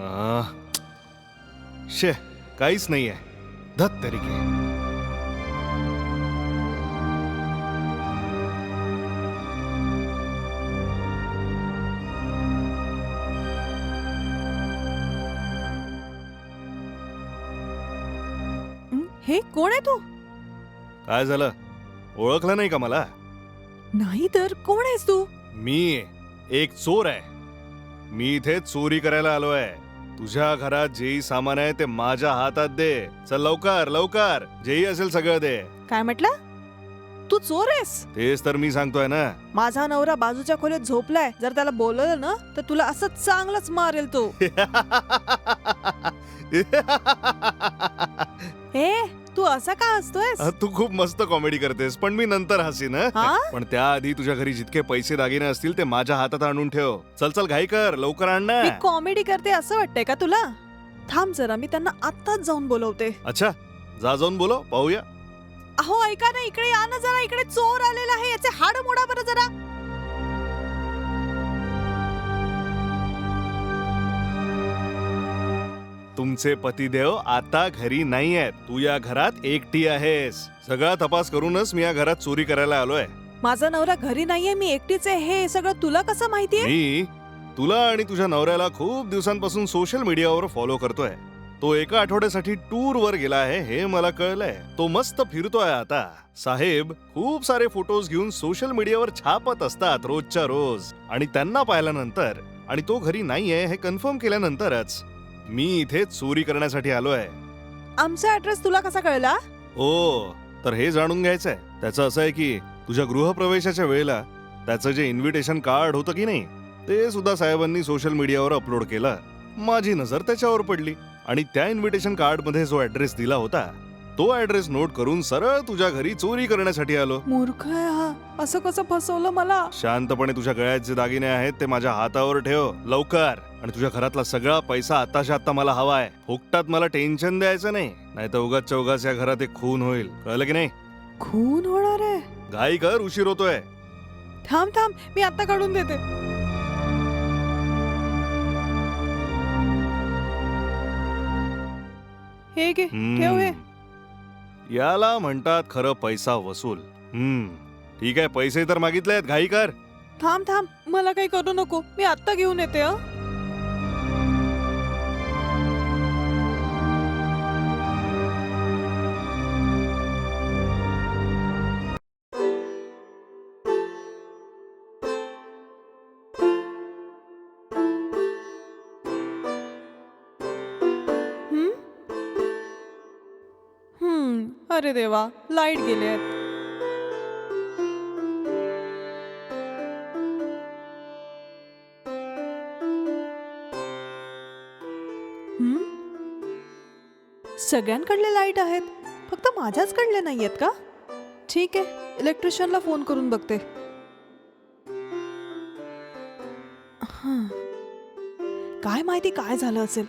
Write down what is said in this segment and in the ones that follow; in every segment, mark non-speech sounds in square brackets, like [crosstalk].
आ, शे काहीच नाहीये धत तरी हं? हे कोण आहे तू? काय झालं? ओळखलं नाही का मला? नाही तर कोण आहेस तू? मी एक चोर आहे. मी इथे चोरी करायला आलो आहे तुझ्या घरात जेही सामान आहे ते माझ्या हातात दे. चल लवकर लवकर. जेही असेल सगळं दे. काय म्हटलं? तू चोर आहेस. तेच तर मी सांगतोय ना. माझा नवरा बाजूच्या खोलीत झोपलाय. जर त्याला बोलवलं ना तर तुला असं चांगलंच मारेल तो. [laughs] हे तू असा का हसतोयस? तू खूप मस्त कॉमेडी करतेस पण मी नंतर हसीन हं? हा? पण त्याआधी तुझ्या घरी जितके पैसे दागिने असतील ते माझ्या हातात आणून ठेव. चल चल घाई कर लवकर आण ना. मी कॉमेडी करते असं वाटतंय का तुला? थांब जरा मी त्यांना आत्ताच जाऊन बोलवते. अच्छा जा जाऊन बोलो पाहूया. अहो ऐका ना इकडे या ना जरा इकडे चोर आलेला आहे याचे हाड मोडा बरं जरा. तुमचे पतिदेव आता घरी नाही आहेत. तू या घरात एकटी आहेस. सगळा तपास करूनच मी या घरात चोरी करायला आलोय. माझा नवरा घरी नाहीये मी एकटीच आहे. हे सगळं तुला कसं माहितीये? मी तुला आणि तुझ्या नवऱ्याला खूप दिवसांपासून सोशल मीडियावर फॉलो करतोय. तो एका आठवड्यासाठी टूर वर गेला आहे हे मला कळलंय. तो मस्त फिरतोय आता. साहेब खूप सारे फोटोज घेऊन सोशल मीडियावर छापत असतात रोजच्या रोज. आणि त्यांना पाहिल्यानंतर आणि तो घरी नाहीये हे कन्फर्म केल्यानंतरच. मी इथे चोरी करण्यासाठी आलोय. आमचा ऍड्रेस तुला कसा कळला? ओ तर हे जाणून घ्यायचंय. त्याचं असं आहे की तुझ्या गृहप्रवेशाच्या वेळेला त्याचं जे इन्व्हिटेशन कार्ड होतं की नाही ते सुद्धा साहेबांनी सोशल मीडियावर अपलोड केलं. माझी नजर त्याच्यावर पडली आणि त्या इन्व्हिटेशन कार्डमध्ये जो ऍड्रेस दिला होता तो ऍड्रेस नोट करून सरळ तुझ्या घरी चोरी करण्यासाठी आलो. मूर्ख आहे हा. असं कसं फसवलं मला? शांतपणे तुझ्या गळ्यात जे दागिने आहेत ते माझ्या हातावर ठेव. लवकर. आणि तुझ्या घरातला सगळा पैसा आताच्या आता मला हवाय. फुकटात मला टेन्शन द्यायचं नाही. नाही तर उगाच उगाच या घरात एक खून होईल. कळलं की नाही? खून होणार आहे? घाई कर उशीर होतोय. थांब थांब. मी आता काढून देते. हे घे ठेव हे. हम्म. याला म्हणतात खरं पैसा वसूल हम्म ठीक आहे पैसे तर मागितले आहेत घाई कर थांब थांब मला काही करू नको मी आत्ता घेऊन येते हं. हं? अरे देवा लाइट गेले आहेत. सगळ्यांकडले लाइट आहेत फक्त माझ्याचकडले नाही आहेत का? ठीक आहे इलेक्ट्रिशियनला फोन करून बघते. काय माहिती काय झालं असेल?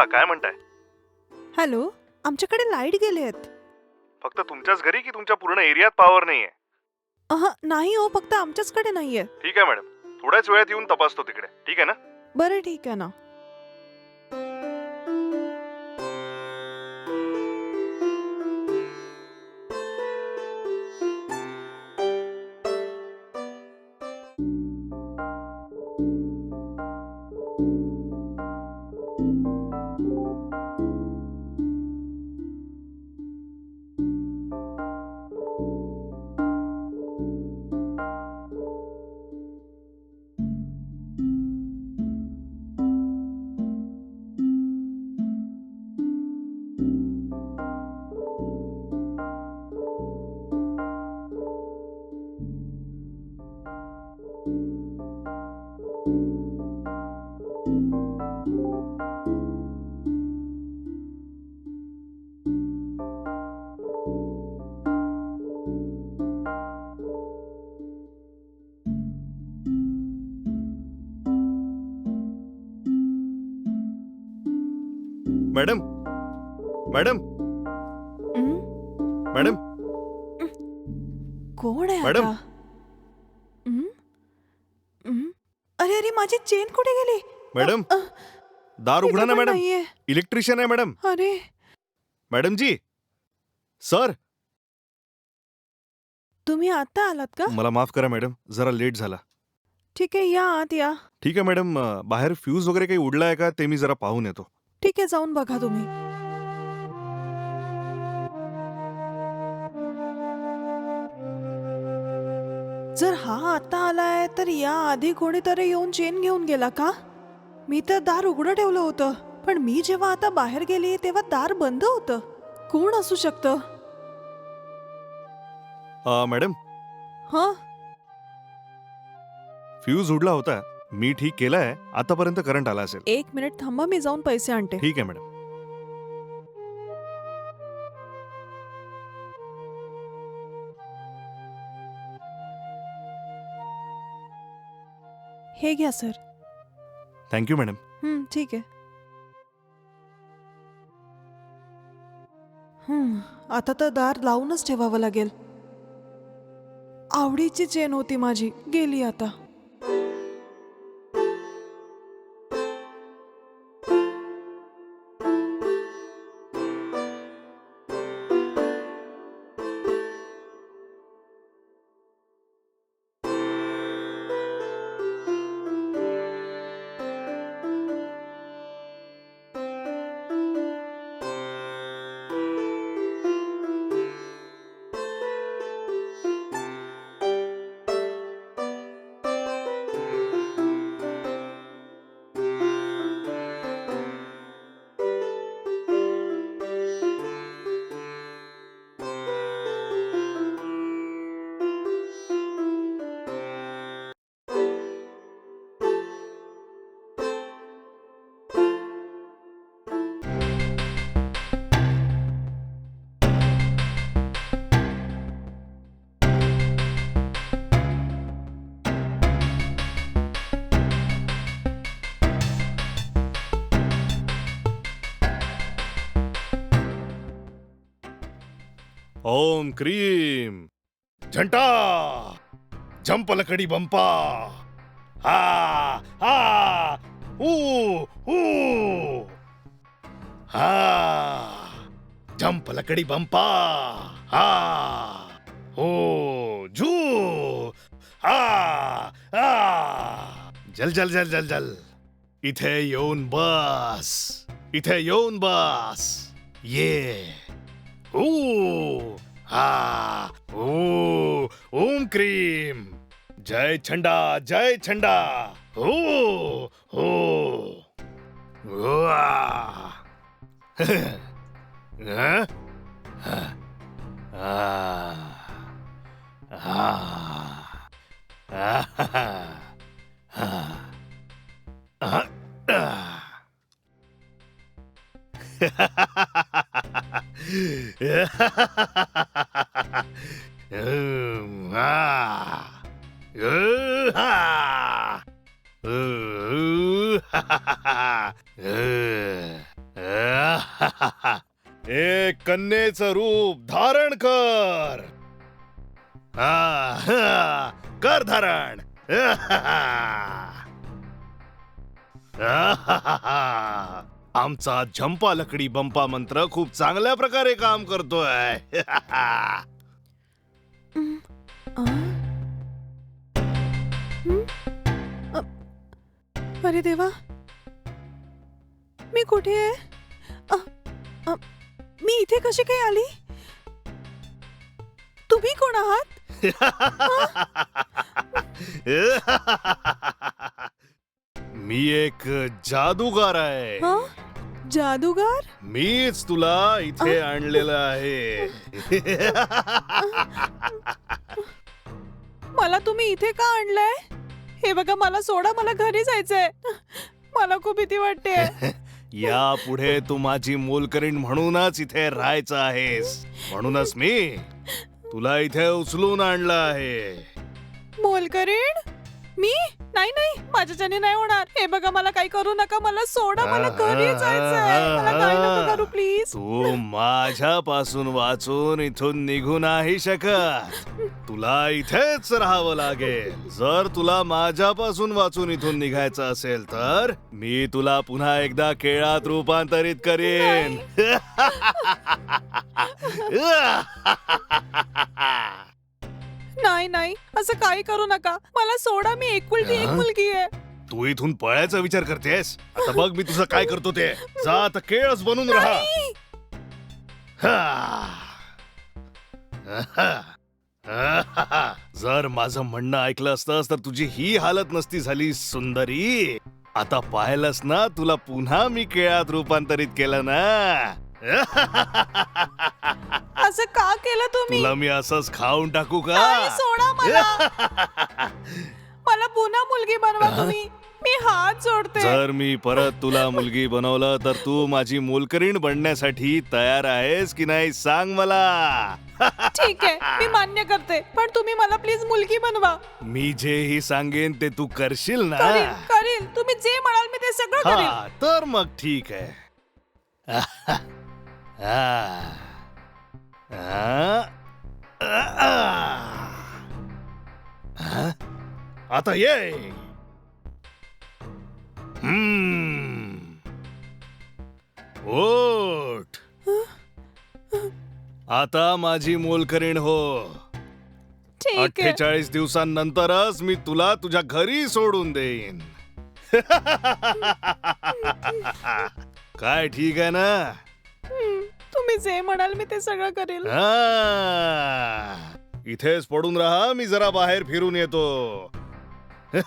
बोला काय म्हणताय? हॅलो आमच्याकडे लाइट गेले आहेत. फक्त तुमच्याच घरी की तुमच्या पूर्ण एरियात पॉवर नाहीये? अह, नाही हो फक्त आमच्याचकडे नाहीये. ठीक आहे मॅडम. थोड्याच वेळात येऊन तपासतो तिकडे. ठीक आहे ना? बरं ठीक आहे ना. मॅडम हं? मॅडम कोण आहे मॅडम? आता हं? हं? अरे अरे माझी चेन कुठे गेली मॅडम अ, दार उघडा इथं ना पण मॅडम नाहीये. इलेक्ट्रिशियन आहे मॅडम अरे मॅडम जी सर तुम्ही आता आलात का मला माफ करा मॅडम जरा लेट झाला ठीक आहे या आत या ठीक आहे मॅडम अं, बाहेर फ्यूज वगैरे काही उडलाय का ते मी जरा पाहून येतो ठीक आहे जाऊन बघा तुम्ही जर हा आता आलाय तर या आधी कोणीतरी येऊन चेन घेऊन गेला का? मी तर दार उघडं ठेवलं होतं पण मी जेव्हा आता बाहेर गेली तेव्हा दार बंद होतं. कोण असू शकतं? अं, मॅडम? हा? फ्यूज उडला होता. मी ठीक केलाय. आतापर्यंत करंट आला असेल. एक मिनिट थांबा मी जाऊन पैसे आणते. ठीक आहे मॅडम. हे घ्या सर. थँक्यू मॅडम हं, ठीक आहे. हं, आता तर दार लावूनच ठेवावं लागेल. आवडीची चेन होती माझी गेली आता. ओम क्रीम। झंटा। जंप लकडी बंपा। हा हा ऊ ऊ। हा जंप लकडी बंपा। हा हो झू। हा हा। जल जल जल जल जल। इथे येऊन बस। इथे येऊन बस। ये। ओ हा ओ ओम क्रीम जय छंडा जय छंडा हो हो उआ. हं? हं. आ. आ. आहा. आ. आ. आ. Um, ah. [laughs] एक कन्याचं रूप धारण कर हा, हा. कर धारण [laughs] आमचा झंपा लकडी बंपा मंत्र खूप चांगल्या प्रकारे काम करतोय. अरे देवा. मी कुठे आहे? मी इथे कशी काय आली? तुम्ही कोण आहात? मी एक जादूगार आहे. हा? जादूगार? मीच तुला इथे आणलेलं आहे. मला तुम्ही इथे का आणलंय? हे बघा मला सोडा मला घरी जायचंय. मला खूप भीती वाटते. या पुढे तू माझी मोलकरीण म्हणूनच इथे राहायचं आहेस. म्हणूनच मी तुला इथे उचलून आणलं आहे. मोलकरीण? मी? नाही नाही माझ्याच्याने नाही होणार. हे बघा मला काही करू नका मला सोडा मला घरी जायचंय. मला काही नका करू प्लीज तू माझ्यापासून वाचून इथून निघू नाही शकत. तुला इथेच राहावं लागेल. जर तुला माझ्यापासून वाचून इथून निघायचं असेल तर मी तुला पुन्हा एकदा केळात रूपांतरित करेन. [laughs] [laughs] नाही नाही असं काही करू नका. मला सोडा मी एकुलती एक हा? मुलगी आहे. तू इथून पळायचा विचार करतेस आता बघ मी तुझं काय करतो ते. जा आता केळच बनून राहा. नाही. जर माझं म्हणणं ऐकलं असतंस तर तुझी ही हालत नसती झाली सुंदरी. आता पाहिलंस ना तुला पुन्हा मी केळात रूपांतरित केलं ना. [laughs] असं का केलं तुम्ही? तुला मी असंच खाऊन टाकू नाही, का सोडा मला. [laughs] मला पुन्हा मुलगी बनवा तुम्ही. मी हात जोडते. जर मी परत तुला मुलगी बनवलं तर तू माझी मोलकरीण बनण्यासाठी तयार आहेस की नाही सांग मला? [laughs] ठीक आहे मी मान्य करते. पण तुम्ही मला प्लीज मुलगी बनवा. मी जेही सांगेन ते तू करशील ना? करील करील तुम्ही जे म्हणाल मी ते सगळं करील हा तर मग ठीक आहे. [laughs] आ. आ. आता ये. ओठ आता माझी मोलकरीण हो. ठीक आहे. अठ्ठेचाळीस दिवसांनंतरच मी तुला तुझ्या घरी सोडून देईन. [laughs] काय ठीक आहे ना? तुम्ही जे म्हणाल मी ते सगळं करेल हा. इथेच पडून राहा मी जरा बाहेर फिरून येतो [laughs]